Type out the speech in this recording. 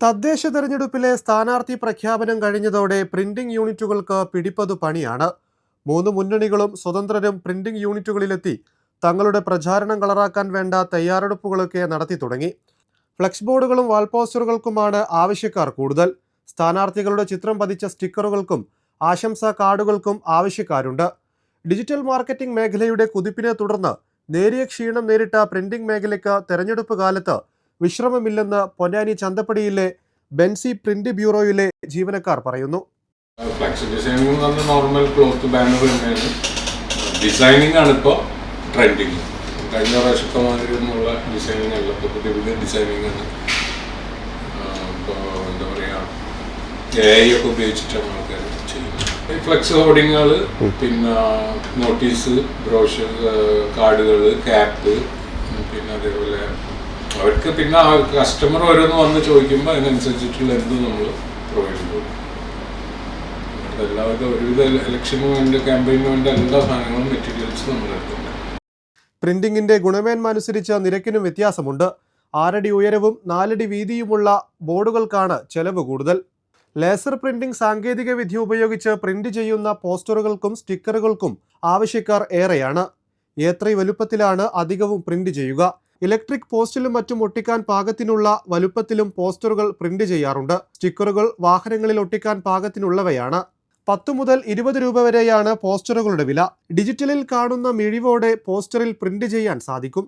തദ്ദേശ തെരഞ്ഞെടുപ്പിലെ സ്ഥാനാർത്ഥി പ്രഖ്യാപനം കഴിഞ്ഞതോടെ പ്രിന്റിംഗ് യൂണിറ്റുകൾക്ക് പിടിപ്പതു പണിയാണ്. മൂന്ന് മുന്നണികളും സ്വതന്ത്രരും പ്രിന്റിംഗ് യൂണിറ്റുകളിലെത്തി. തങ്ങളുടെ പ്രചാരണം കളറാക്കാൻ വേണ്ട തയ്യാറെടുപ്പുകളൊക്കെ നടത്തി തുടങ്ങി. ഫ്ലെക്സ് ബോർഡുകളും വാൾപോസ്റ്ററുകൾക്കുമാണ് ആവശ്യക്കാർ കൂടുതൽ. സ്ഥാനാർത്ഥികളുടെ ചിത്രം പതിച്ച സ്റ്റിക്കറുകൾക്കും ആശംസാ കാർഡുകൾക്കും ആവശ്യക്കാരുണ്ട്. ഡിജിറ്റൽ മാർക്കറ്റിംഗ് മേഖലയുടെ കുതിപ്പിനെ തുടർന്ന് നേരിയ ക്ഷീണം നേരിട്ട പ്രിന്റിംഗ് മേഖലയ്ക്ക് തെരഞ്ഞെടുപ്പ് കാലത്ത് വിശ്രമമില്ലെന്ന് പൊന്നാനി ചന്തപ്പടിയിലെ ബെൻസി പ്രിന്റ് ബ്യൂറോയിലെ ജീവനക്കാർ പറയുന്നു. നോർമൽ ക്ലോത്ത് ബാനർ തന്നെയാണ് ഡിസൈനിങ് ആണ് ഇപ്പോൾ ട്രെൻഡിങ്. കഴിഞ്ഞ പ്രാവശ്യത്തെ മാതിരി ഒന്നുള്ള ഡിസൈനിങ് അല്ല ഇപ്പോൾ പുതിയ പുതിയ ഡിസൈനിങ് ആണ് ഇപ്പോൾ എന്താ പറയുക എ ഐ ഒക്കെ ഉപയോഗിച്ചിട്ടാണ് ആൾക്കാർ ചെയ്യുന്നത്. ഫ്ലെക്സ് ഹോർഡിങ്ങുകൾ പിന്നെ നോട്ടീസ് ബ്രോഷർ കാർഡുകൾ ക്യാപ്പ് പിന്നെ അതേപോലെ അവർക്ക് പിന്നെ കസ്റ്റമർ ഓരോന്ന് വന്ന് ചോദിക്കുമ്പോൾ അതിനനുസരിച്ചിട്ടുള്ള എന്ത് നമ്മൾ പ്രൊവൈഡ് ചെയ്യും. എല്ലാവർക്കും ഒരുവിധ ഇലക്ഷന് വേണ്ടി ക്യാമ്പയിന് വേണ്ടി എല്ലാ സാധനങ്ങളും മെറ്റീരിയൽസ് നമ്മൾ എടുക്കുന്നുണ്ട്. പ്രിന്റിംഗിന്റെ ഗുണമേന്മ അനുസരിച്ച് നിരക്കിനും വ്യത്യാസമുണ്ട്. ആറടി ഉയരവും നാലടി വീതിയുമുള്ള ബോർഡുകൾക്കാണ് ചെലവ് കൂടുതൽ. ലേസർ പ്രിന്റിംഗ് സാങ്കേതിക വിദ്യ ഉപയോഗിച്ച് പ്രിന്റ് ചെയ്യുന്ന പോസ്റ്ററുകൾക്കും സ്റ്റിക്കറുകൾക്കും ആവശ്യക്കാർ ഏറെയാണ്. എത്ര വലുപ്പത്തിലാണ് അധികവും പ്രിന്റ് ചെയ്യുക. ഇലക്ട്രിക് പോസ്റ്റിലും മറ്റും ഒട്ടിക്കാൻ പാകത്തിനുള്ള വലുപ്പത്തിലും പോസ്റ്ററുകൾ പ്രിന്റ് ചെയ്യാറുണ്ട്. സ്റ്റിക്കറുകൾ വാഹനങ്ങളിൽ ഒട്ടിക്കാൻ പാകത്തിനുള്ളവയാണ്. പത്ത് മുതൽ ഇരുപത് രൂപ വരെയാണ് പോസ്റ്ററുകളുടെ വില. ഡിജിറ്റലിൽ കാണുന്ന മിഴിവോടെ പോസ്റ്ററിൽ പ്രിന്റ് ചെയ്യാൻ സാധിക്കും.